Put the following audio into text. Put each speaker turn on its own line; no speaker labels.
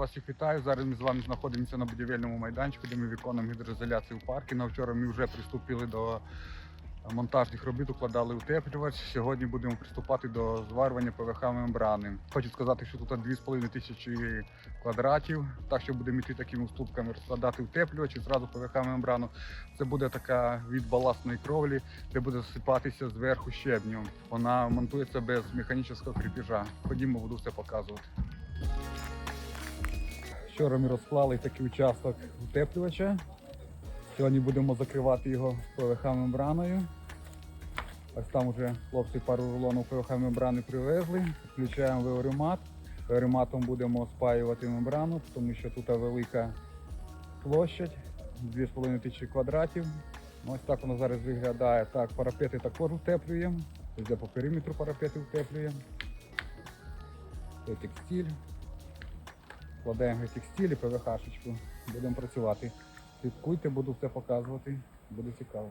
вас всіх вітаю. Зараз ми з вами знаходимося на будівельному майданчику, де ми виконуємо гідроізоляцію в парку. На вчора ми вже приступили до монтажних робіт, укладали утеплювач. Сьогодні будемо приступати до зварювання ПВХ мембрани. Хочу сказати, що тут 2,5 тисячі квадратів. Так що будемо йти такими уступками розкладати утеплювач і зразу ПВХ мембрану. Це буде така від баластної кровлі, де буде засипатися зверху щебню. Вона монтується без механічного кріпежа. Ходімо, буду все показувати. Вчора ми розклали такий участок утеплювача. Сьогодні будемо закривати його ПВХ мембраною. Ось там вже хлопці пару рулонів ПВХ мембрани привезли. Включаємо веоремат. Веорематом будемо спаювати мембрану, тому що тут велика площадь, 2,5 тисячі квадратів. Ось так воно зараз виглядає. Так, парапети також утеплюємо. Тобто по периметру парапети утеплюємо. Текстиль. Вкладаємо текстиль і ПВХ-шечку. Будемо працювати. Слідкуйте, буду все показувати. Буде цікаво.